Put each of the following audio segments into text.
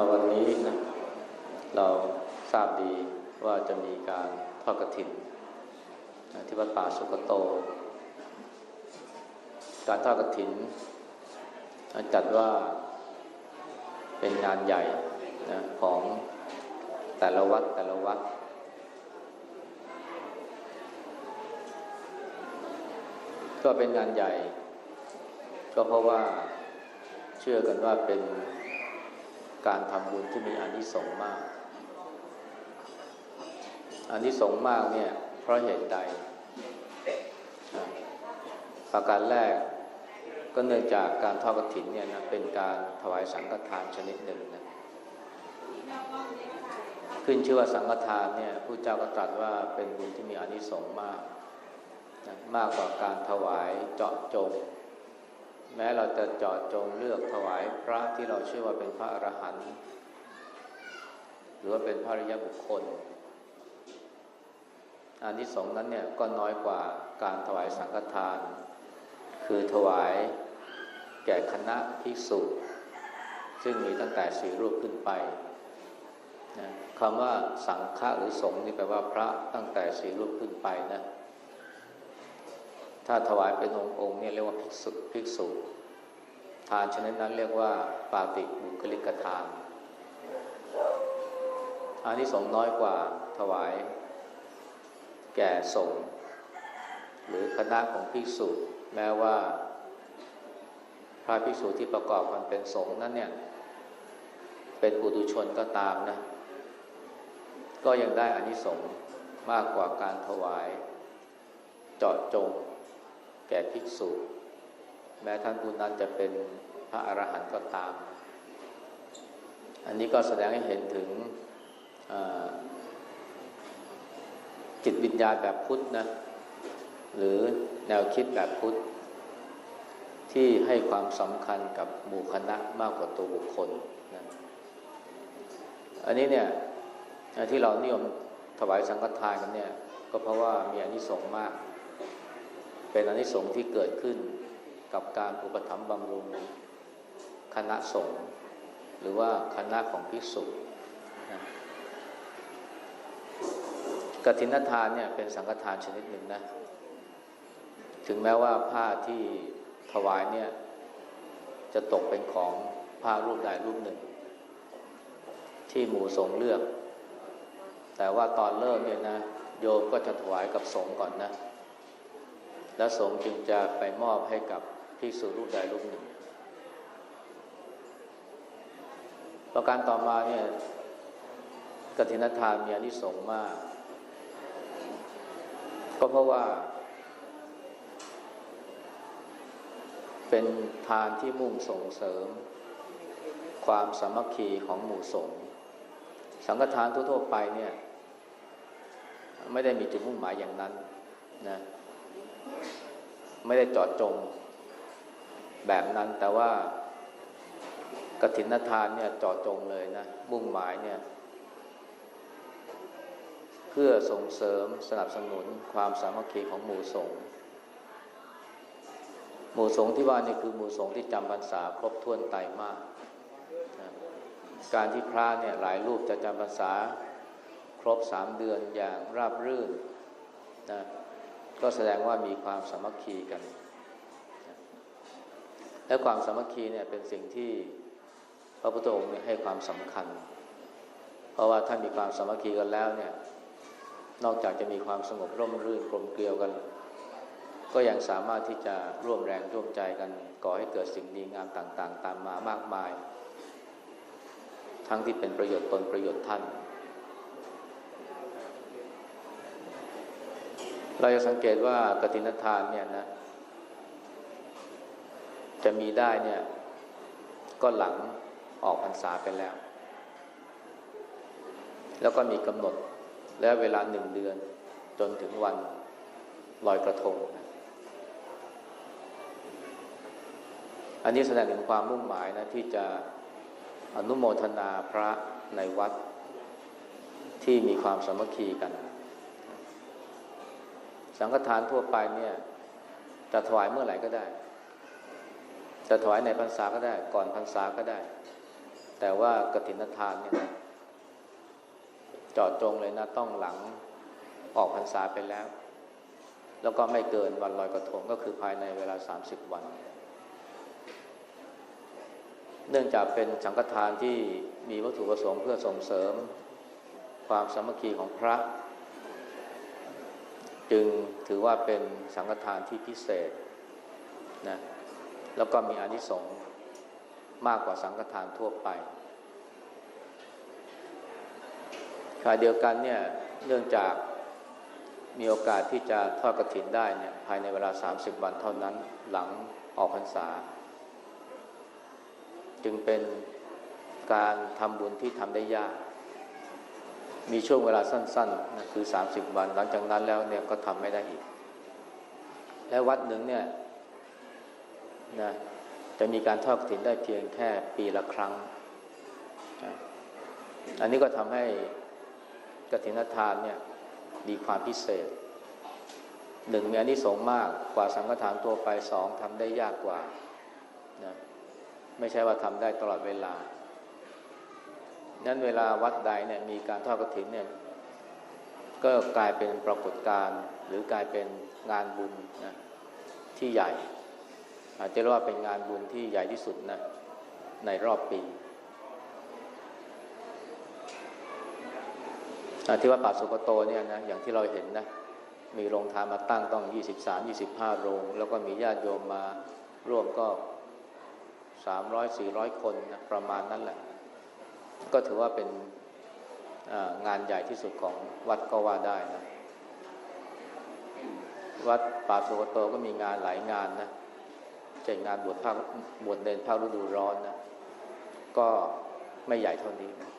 าวันนี้นะเราทราบดีว่าจะมีการทอดกระถินนที่วัดป่าสุกโต การทอดกระถินนจัดว่าเป็นงานใหญ่นะของแต่ละวัดแต่ละวัด ก็เป็นงานใหญ่ ก็เพราะว่าเชื่อกันว่าเป็น การทำบุญที่มีอานิสงส์มากอานิสงส์มากเนี่ย เพราะเหตุใด ประการแรกก็เนื่องจากการทอดกฐินเนี่ยนะเป็นการถวายสังฆทานชนิดหนึ่งนะขึ้นชื่อว่าสังฆทานเนี่ยผู้เจ้าก็ตรัสว่าเป็นบุญที่มีอานิสงส์มากนะมากกว่าการถวายเจาะจง แม้เราจะจาะจงเลือกถวายพระที่เราเชื่อว่าเป็นพระอรหันต์หรือว่าเป็นพระริยบุคคลอานิสงส์นั้นเนี่ยก็น้อยกว่าการถวายสังฆทาน คือถวายแก่คณะภิกษุซึ่งมีตั้งแต่สี่รูปขึ้นไปนะคำว่าสังฆะหรือสงฆ์นี่แปลว่าพระตั้งแต่สี่รูปขึ้นไปนะ ถ้าถวายเป็นองค์องค์เนี่ยเรียกว่าภิกษุภิกษุ ทานชนิดนั้นเรียกว่าปาติบุคลิกทานอันนี้สงน้อยกว่าถวาย แก่สงหรือคณะของภิกษุ แม้ว่า พระภิกษุที่ประกอบกันเป็นสงนั้นเนี่ย เป็นปุถุชนก็ตามนะ ก็ยังได้อานิสงส์มากกว่าการถวาย เจาะจง แก่ภิกษุ แม้ท่านผู้นั้นจะเป็นพระอรหันต์ก็ตาม อันนี้ก็แสดงให้เห็นถึงจิตวิญญาณแบบพุทธนะหรือแนวคิดแบบพุทธ ที่ให้ความสำคัญกับหมู่คณะมากกว่าตัวบุคคลนะอันนี้เนี่ยที่เรานิยมถวายสังฆทานกันเนี่ย ก็เพราะว่ามีอานิสงส์มาก เป็นอนิสงส์ที่เกิดขึ้นกับการอุปถัมภ์บำรุงคณะสงฆ์หรือว่าคณะของภิกษุนะกฐินทานเนี่ยเป็นสังฆทานชนิดหนึ่งนะ ถึงแม้ว่าผ้าที่ถวายเนี่ย จะตกเป็นของผ้ารูปใดรูปหนึ่ง ที่หมู่สงฆ์เลือก แต่ว่าตอนเริ่มเนี่ยนะ โยมก็จะถวายกับสงฆ์ก่อนนะ แล้วสงฆ์จึงจะไปมอบให้กับภิกษุรูปใดรูปหนึ่ง ประการต่อมาเนี่ยกฐินทานมีอนิสงส์มาก ก็เพราะว่า เป็นทานที่มุ่งส่งเสริม ความสามัคคีของหมู่สงฆ์สังฆทานทั่วๆไปเนี่ย ไม่ได้มีจุดมุ่งหมายอย่างนั้นนะ ไม่ได้เจาะจงแบบนั้นแต่ว่ากฐินทานเนี่ยเจาะจงเลยนะมุ่งหมายเนี่ย เพื่อส่งเสริมสนับสนุนความสามัคคีของหมู่สงฆ์หมู่สงฆ์ที่ว่านี่คือหมู่สงฆ์ที่จำพรรษาครบถ้วนไตรมาสการที่พระเนี่ยหลายรูปจะจำพรรษาครบสามเดือนอย่างราบรื่นนะ ก็แสดงว่ามีความสามัคคีกัน และความสามัคคีเนี่ยเป็นสิ่งที่พระพุทธองค์ให้ความสำคัญ เพราะว่าถ้ามีความสามัคคีกันแล้วเนี่ยนอกจากจะมีความสงบร่มรื่นกลมเกลียวกัน ก็ยังสามารถที่จะร่วมแรงร่วมใจกัน ก่อให้เกิดสิ่งดีงามต่าง ๆ ตามมามากมาย ทั้งที่เป็นประโยชน์ตนประโยชน์ท่าน เราจะสังเกตว่ากฐินทานเนี่ยนะ จะมีได้เนี่ย ก็หลังออกพรรษาไปแล้ว แล้วก็มีกำหนดและเวลาหนึ่งเดือนจนถึงวันลอยกระทงนะอันนี้แสดงถึงความมุ่งหมายนะที่จะอนุโมทนาพระในวัดที่มีความสามัคคีกัน สังฆทานทั่วไปเนี่ยจะถวายเมื่อไหร่ก็ได้ จะถวายในพรรษาก็ได้ ก่อนพรรษาก็ได้ แต่ว่ากฐินทานเนี่ยนะจอดจงเลยนะต้องหลังออกพรรษาไปแล้ว แล้วก็ไม่เกินวันลอยกระทงก็คือภายในเวลา30วัน เนื่องจากเป็นสังฆทานที่มีวัตถุประสงค์เพื่อส่งเสริม ความสามัคคีของพระ จึงถือว่าเป็นสังฆทานที่พิเศษนะแล้วก็มีอานิสงส์มากกว่าสังฆทานทั่วไปขณะเดียวกันเนี่ยเนื่องจากมีโอกาสที่จะทอดกระถินได้เนี่ยภายในเวลา 30 วันเท่านั้นหลังออกพรรษา จึงเป็นการทำบุญที่ทำได้ยาก มีช่วงเวลาสั้นๆนะคือ 30 วัน หลังจากนั้นแล้วเนี่ยก็ทำไม่ได้อีก และวัดหนึ่งเนี่ยนะจะมีการทอดกฐินได้เพียงแค่ปีละครั้งนะอันนี้ก็ทำให้กฐินทานเนี่ยมีความพิเศษหนึ่งมีอานิสงส์มากกว่าสังฆทานตัวไปสองทำได้ยากกว่านะไม่ใช่ว่าทำได้ตลอดเวลา นั้นเวลาวัดใดเนี่ยมีการทอดกฐินเนี่ยก็กลายเป็นปรากฏการณ์หรือกลายเป็นงานบุญนะที่ใหญ่ อาจจะเรียกว่าเป็นงานบุญที่ใหญ่ที่สุดนะในรอบปีที่วัดป่าสุกโตเนี่ยนะอย่างที่เราเห็นนะมีโรงทานมาตั้งต้อง 23 25 โรง แล้วก็มีญาติโยมมาร่วมก็ 300 400 คนนะประมาณนั้นแหละ ก็ถือว่าเป็นงานใหญ่ที่สุดของวัดก็ว่าได้นะวัดป่าสุกโตก็มีงานหลายงานนะเช่นงานบวชภาคบวชเดินภาคฤดูร้อนนะก็ไม่ใหญ่เท่านี้นะ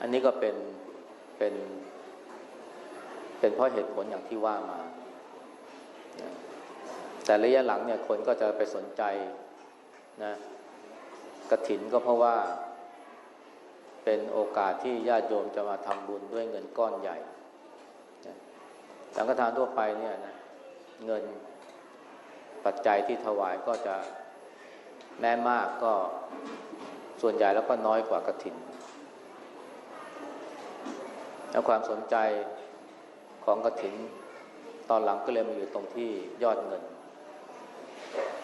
อันนี้ก็เป็นเป็นเป็นเพราะเหตุผลอย่างที่ว่ามาแต่ระยะหลังเนี่ยคนก็จะไปสนใจนะ กระถินก็เพราะว่า เป็นโอกาสที่ญาติโยมจะมาทำบุญด้วยเงินก้อนใหญ่สังฆทานทั่วไปเนี่ยนะเงินปัจจัยที่ถวายก็จะแม้มากก็ส่วนใหญ่แล้วก็น้อยกว่ากระถิน แล้วความสนใจของกระถินตอนหลังก็เลยมาอยู่ตรงที่ยอดเงิน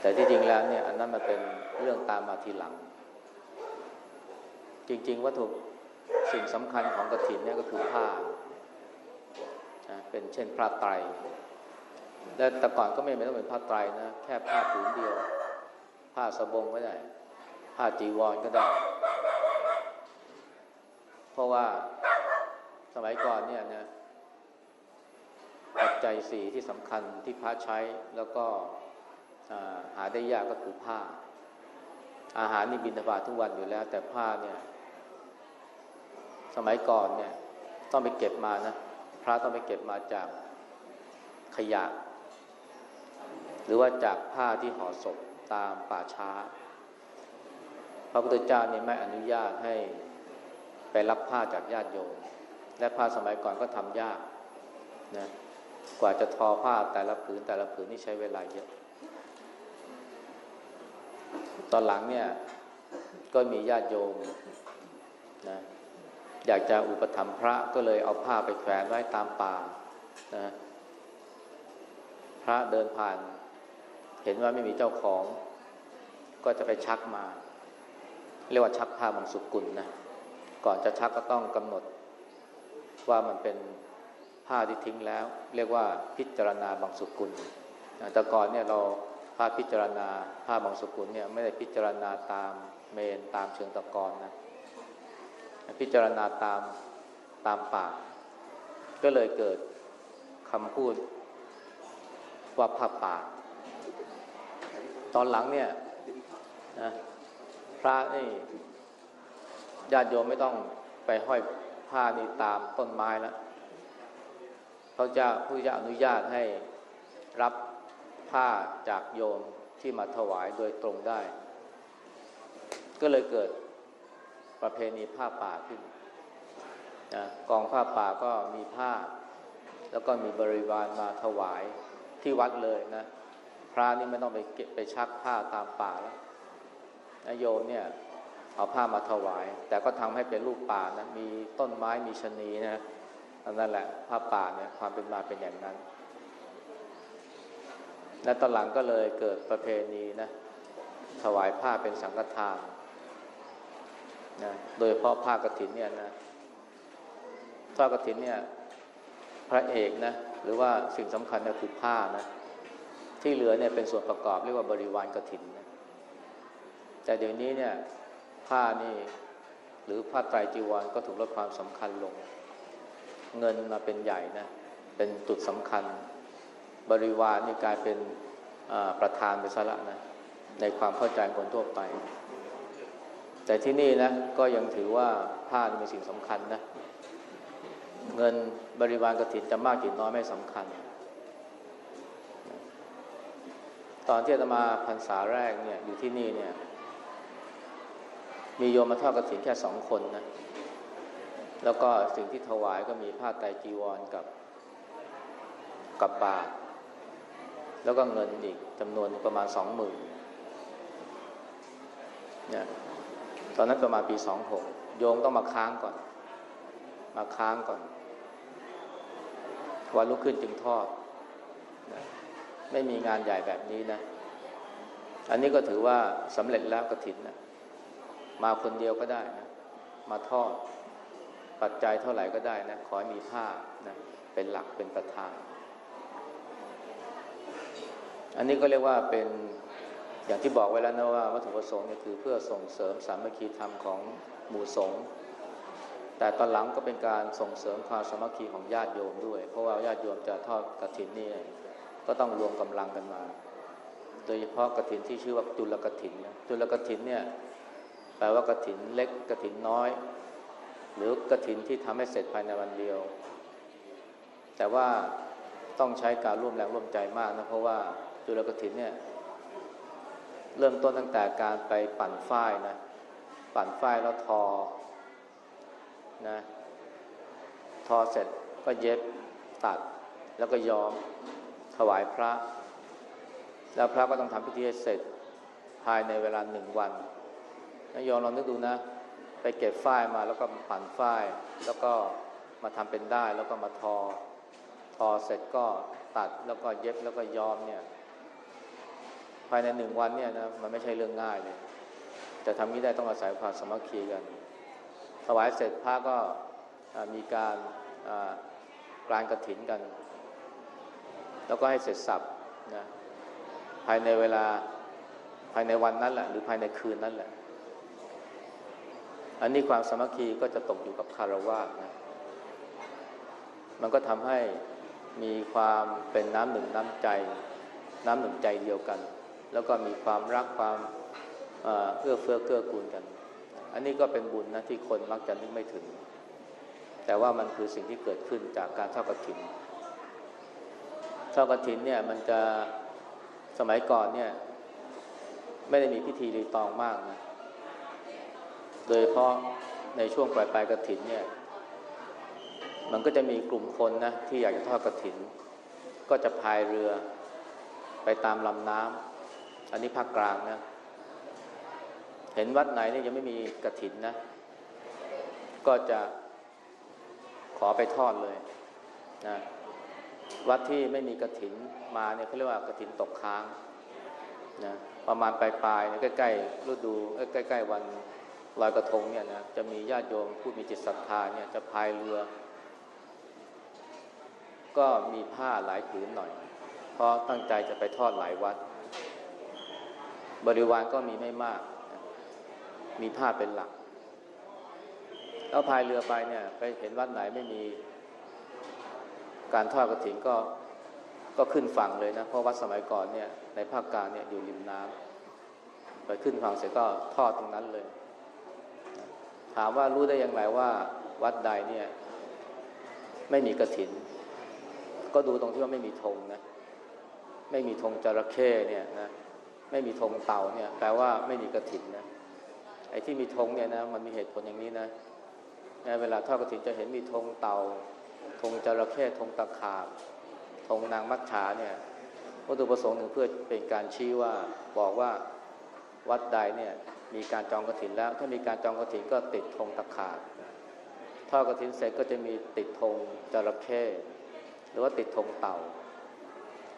แต่ที่จริงแล้วเนี่ยอันนั้นมันเป็นเรื่องตามมาทีหลัง จริง ๆ วัตถุสิ่งสำคัญของกระถินเนี่ยก็คือผ้าเป็นเช่นผ้าไตรและแต่ก่อนก็ไม่ไม่ต้องเป็นผ้าไตรนะ แค่ผ้าผืนเดียว ผ้าสบงก็ได้ ผ้าจีวรก็ได้ เพราะว่าสมัยก่อนเนี่ยนะปัจจัยสี่ที่สำคัญที่พระใช้แล้วก็หาได้ยากก็คือผ้า อาหารนี่บินทบาททุกวันอยู่แล้ว แต่ผ้าเนี่ย สมัยก่อนเนี่ยต้องไปเก็บมานะพระต้องไปเก็บมาจากขยะ หรือว่าจากผ้าที่ห่อศพตามป่าช้า พระพุทธเจ้าเนี่ยไม่อนุญาตให้ไปรับผ้าจากญาติโยมและผ้าสมัยก่อนก็ทำยากนะกว่าจะทอผ้าแต่ละผืนแต่ละผืนนี่ใช้เวลาเยอะ ตอนหลังเนี่ยก็มีญาติโยมนะ อยากจะอุปถัมภ์พระก็เลยเอาผ้าไปแขวนไว้ตามป่านะพระเดินผ่าน เห็นว่าไม่มีเจ้าของ ก็จะไปชักมา เรียกว่าชักผ้าบางสุกุลนะก่อนจะชักก็ต้องกำหนด ว่ามันเป็นผ้าที่ทิ้งแล้ว เรียกว่าพิจารณาบางสุกุลแต่ก่อนเนี่ยเราผ้าพิจารณาผ้าบางสุกุลเนี่ยไม่ได้พิจารณาตามเมนตามเชิงตะกอนนะ พิจารณาตามตามปาก ก็เลยเกิดคำพูดว่าผ้าป่าตอนหลังเนี่ยนะพระนี่ญาติโยมไม่ต้องไปห้อยผ้านี่ตามต้นไม้แล้วเขาจะผู้จะอนุญาตให้รับผ้าจากโยมที่มาถวายโดยตรงได้ ก็เลยเกิด ประเพณีผ้าป่าขึ้นนะกองผ้าป่าก็มีผ้า แล้วก็มีบริวารมาถวายที่วัดเลยนะ พระนี่ไม่ต้องไปเก็บไปชักผ้าตามป่าแล้วนะโยมเนี่ยเอาผ้ามาถวาย แต่ก็ทำให้เป็นรูปป่านะมีต้นไม้มีชนีนะอันนั่นแหละผ้าป่าเนี่ยความเป็นมาเป็นอย่างนั้น และตอนหลังก็เลยเกิดประเพณีนะถวายผ้าเป็นสังฆทาน นะโดยเฉพาะผ้ากฐินเนี่ยนะผ้ากฐินเนี่ยพระเอกนะหรือว่าสิ่งสำคัญก็คือผ้านะที่เหลือเนี่ยเป็นส่วนประกอบเรียกว่าบริวารกฐินนะแต่เดี๋ยวนี้เนี่ยผ้านี่หรือผ้าไตรจีวรก็ถูกลดความสำคัญลง เงินมาเป็นใหญ่นะเป็นจุดสำคัญ บริวารนี่กลายเป็นประธานไปซะละนะในความเข้าใจคนทั่วไป แต่ที่นี่นะก็ยังถือว่าผ้าเป็นสิ่งสำคัญนะเงินบริวารกฐินจะมากกี่น้อยไม่สำคัญ ตอนที่อาตมาพรรษาแรกเนี่ยอยู่ที่นี่เนี่ย มีโยมมาทอดกฐินแค่สองคนนะแล้วก็สิ่งที่ถวายก็มีผ้าไตรจีวรกับกับบาท แล้วก็เงินอีกจำนวนประมาณสองหมื่นเนี่ย อนนั้นประมาณปีสองหกโยมต้องมาค้างก่อน มาค้างก่อน วันลุกขึ้นจึงทอดนะไม่มีงานใหญ่แบบนี้นะ อันนี้ก็ถือว่าสำเร็จแล้วกระถินนะมาคนเดียวก็ได้นะ มาทอด ปัจจัยเท่าไหร่ก็ได้นะ ขอให้มีผ้านะเป็นหลักเป็นประธาน อันนี้ก็เรียกว่าเป็น อย่างที่บอกไว้แล้วนะว่าวัตถุประสงค์เนี่ยคือเพื่อส่งเสริมสามัคคีธรรมของหมู่สงฆ์แต่ตอนหลังก็เป็นการส่งเสริมความสามัคคีของญาติโยมด้วย เพราะว่าญาติโยมจะทอดกฐินนี่ก็ต้องรวมกำลังกันมา โดยเฉพาะกฐินที่ชื่อว่าจุลกฐินนะจุลกฐินเนี่ยแปลว่ากฐินเล็กกฐินน้อย หรือกฐินที่ทำให้เสร็จภายในวันเดียว แต่ว่าต้องใช้การร่วมแรงร่วมใจมากนะเพราะว่าจุลกฐินเนี่ย เริ่มต้นตั้งแต่การไปปั่นฝ้ายนะ ปั่นฝ้ายแล้วทอนะทอเสร็จก็เย็บตัดแล้วก็ย้อมถวายพระ แล้วพระก็ต้องทำพิธีให้เสร็จภายในเวลาหนึ่งวันนะยอมลองนึกดูนะ ไปเก็บฝ้ายมาแล้วก็ปั่นฝ้ายแล้วก็มาทำเป็นได้แล้วก็มาทอ ทอเสร็จก็ตัดแล้วก็เย็บแล้วก็ย้อมเนี่ย ภายในหนึ่งวันเนี่ยนะมันไม่ใช่เรื่องง่ายเลยจะทำนี้ได้ต้องอาศัยความสมัคคีกันถวายเสร็จพระก็มีการกลานกระถินกัน แล้วก็ให้เสร็จสับนะภายในเวลาภายในวันนั้นแหละหรือภายในคืนนั้นแหละ อันนี้ความสมัคคีก็จะตกอยู่กับคารวะนะมันก็ทำให้มีความเป็นน้ำหนึ่งน้ำใจ น้ำหนึ่งใจเดียวกัน แล้วก็มีความรักความเอื้อเฟื้อเกื้อกูลกัน อันนี้ก็เป็นบุญนะที่คนมักจะนึกไม่ถึง แต่ว่ามันคือสิ่งที่เกิดขึ้นจากการทอดกระถินทอดกระถินเนี่ยมันจะสมัยก่อนเนี่ยไม่ได้มีพิธีรีตองมากนะ โดยเพราะในช่วงปลายปลายกระถินเนี่ย มันก็จะมีกลุ่มคนนะที่อยากจะทอดกระถิน ก็จะพายเรือไปตามลำน้ำ อันนี้ภาคกลางนะ เห็นวัดไหนเนี่ยยังไม่มีกระถินนะ ก็จะขอไปทอดเลยนะวัดที่ไม่มีกระถินมาเนี่ยเขาเรียกว่ากระถินตกค้างนะประมาณปลายปลายใกล้ๆฤดูใกล้ๆวันลอยกระทงเนี่ยนะจะมีญาติโยมผู้มีจิตศรัทธาเนี่ยจะพายเรือ ก็มีผ้าหลายผืนหน่อย เพราะตั้งใจจะไปทอดหลายวัด บริวารก็มีไม่มาก มีผ้าเป็นหลัก แล้วพายเรือไปเนี่ย ไปเห็นวัดไหนไม่มี การทอดกระถิ่นก็ก็ขึ้นฝั่งเลยนะ เพราะวัดสมัยก่อนเนี่ย ในภาคกลางเนี่ยอยู่ริมน้ำไปขึ้นฝั่งเสร็จก็ทอดตรงนั้นเลย ถามว่ารู้ได้อย่างไรว่า วัดใดเนี่ย ไม่มีกระถิน ก็ดูตรงที่ว่าไม่มีธงนะ ไม่มีธงจระเข้เนี่ยนะ ไม่มีธงเต่าเนี่ยแปลว่าไม่มีกระถินนะไอ้ที่มีธงเนี่ยนะมันมีเหตุผลอย่างนี้นะเวลาทอดกระถินจะเห็นมีธงเต่าธงจระเข้ธงตะขาบธงนางมัจฉาเนี่ยวัตถุประสงค์หนึ่งเพื่อเป็นการชี้ว่าบอกว่าวัดใดเนี่ยมีการจองกระถินแล้ว ถ้ามีการจองกระถินก็ติดธงตะขาบทอดกระถินเสร็จก็จะมีติดธงจระเข้หรือว่าติดธงเต่า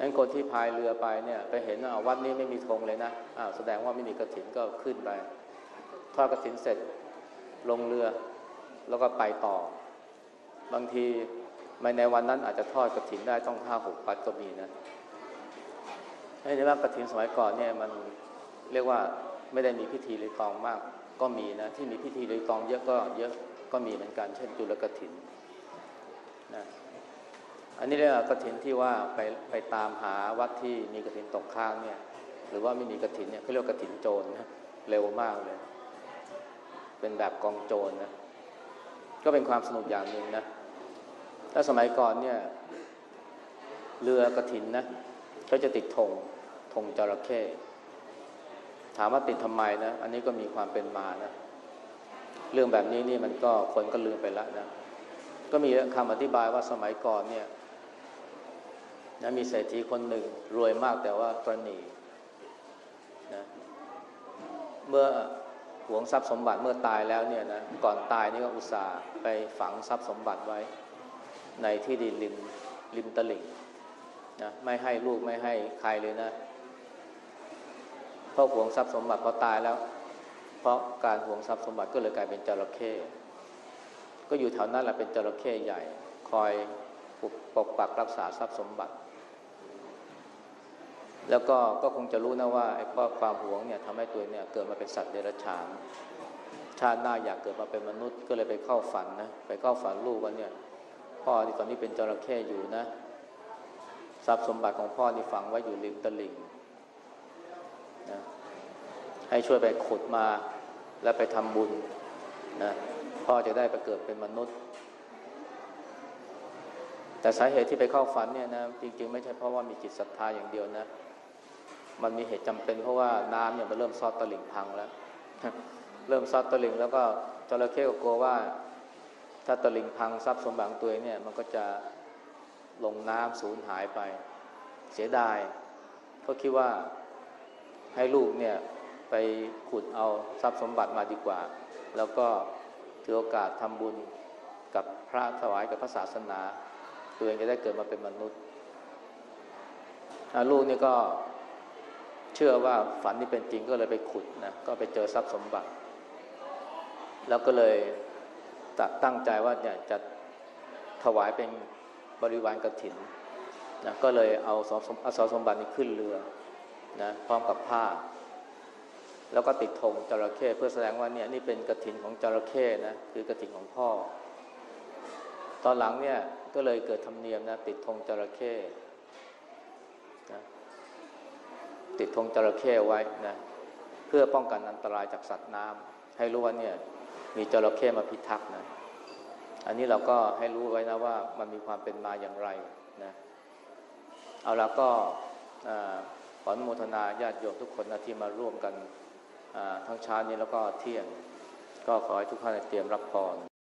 นั้นคนที่พายเรือไปเนี่ยไปเห็นว่าวัดนี้ไม่มีธงเลยนะอ้าวแสดงว่าไม่มีกระถินก็ขึ้นไปทอดกระถินเสร็จลงเรือแล้วก็ไปต่อ บางทีไม่ในวันนั้นอาจจะทอดกระถินได้ต้องห้าหกปัดก็มีนะให้ได้ว่ากระถินสมัยก่อนเนี่ยมันเรียกว่าไม่ได้มีพิธีรีตองมาก ก็มีนะที่มีพิธีรีตองเยอะก็เยอะก็มีเหมือนกัน เช่นจุลกระถินนะ อันนี้เรียกว่ากระถินที่ว่าไปไปตามหาวัดที่มีกระถินตกค้างเนี่ย หรือว่าไม่มีกระถินเนี่ยเขาเรียกกระถินโจรนะเร็วมากเลย เป็นแบบกองโจรนะก็เป็นความสนุกอย่างหนึ่งนะถ้าสมัยก่อนเนี่ย เรือกระถินนะเขาจะติดธงธงจระเข้ถามว่าติดทำไมนะ อันนี้ก็มีความเป็นมานะ เรื่องแบบนี้นี่มันก็คนก็ลืมไปแล้วนะ ก็มีคำอธิบายว่าสมัยก่อนเนี่ย นะมีเศรษฐีคนหนึ่งรวยมากแต่ว่าตรณีนะเมื่อหวงทรัพย์สมบัติเมื่อตายแล้วเนี่ยนะก่อนตายนี่ก็อุตส่าห์ไปฝังทรัพย์สมบัติไว้ ในที่ดินริมริมตลิ่งนะไม่ให้ลูกไม่ให้ใครเลยนะเพราะหวงทรัพย์สมบัติพอตายแล้ว เพราะการหวงทรัพย์สมบัติก็เลยกลายเป็นจระเข้ก็อยู่แถวนั้นแหละเป็นจระเข้ใหญ่ คอยปกปักรักษาทรัพย์สมบัติ แล้วก็ก็คงจะรู้นะว่าไอ้เพราะความหวงเนี่ยทำให้ตัวเนี่ยเกิดมาเป็นสัตว์เดรัจฉานชาติหน้าอยากเกิดมาเป็นมนุษย์ก็เลยไปเข้าฝันนะไปเข้าฝันลูกว่าเนี่ยพ่อที่ตอนนี้เป็นจระเข้อยู่นะทรัพย์สมบัติของพ่อนี่ฝังไว้อยู่ริมตลิ่งนะให้ช่วยไปขุดมาแล้วไปทำบุญนะพ่อจะได้ไปเกิดเป็นมนุษย์ แต่สาเหตุที่ไปเข้าฝันเนี่ยนะจริง ๆ ไม่ใช่เพราะว่ามีจิตศรัทธาอย่างเดียวนะ มันมีเหตุจำเป็นเพราะว่าน้ำเนี่ยมันเริ่มซอดตลิ่งพังแล้ว เริ่มซอดตลิ่งแล้วก็จระเข้ก็กลัวว่า ถ้าตลิ่งพังทรัพย์สมบัติของตัวเองเนี่ยมันก็จะลงน้ำสูญหายไป เสียดายเขาคิดว่าให้ลูกเนี่ยไปขุดเอาทรัพย์สมบัติมาดีกว่า แล้วก็ถือโอกาสทำบุญกับพระถวายกับพระศาสนา ตัวเองจะได้เกิดมาเป็นมนุษย์อะลูกนี่ก็เชื่อว่าฝันนี่เป็นจริงก็เลยไปขุดนะก็ไปเจอทรัพย์สมบัติ แล้วก็เลยตั้งใจว่าเนี่ยจะถวายเป็นบริวารกฐินนะก็เลยเอาสมอาสมบัตินี้ขึ้นเรือนะพร้อมกับผ้า แล้วก็ติดธงจระเข้เพื่อแสดงว่าเนี่ยนี่เป็นกฐินของจระเข้นะคือกฐินของพ่อ ตอนหลังเนี่ยก็เลยเกิดธรรมเนียมนะติดธงจระเข้นะ ติดธงจระเข้ไว้นะเพื่อป้องกันอันตรายจากสัตว์น้ำให้รู้ว่าเนี่ยมีจระเข้มาพิทักษ์นะอันนี้เราก็ให้รู้ไว้นะว่ามันมีความเป็นมาอย่างไรนะเอาล้วก็ขออนุโมทนาญาติโยมทุกคนนะที่มาร่วมกันทั้งเช้านี้แล้วก็เที่ยง ก็ขอให้ทุกท่านเตรียมรับพร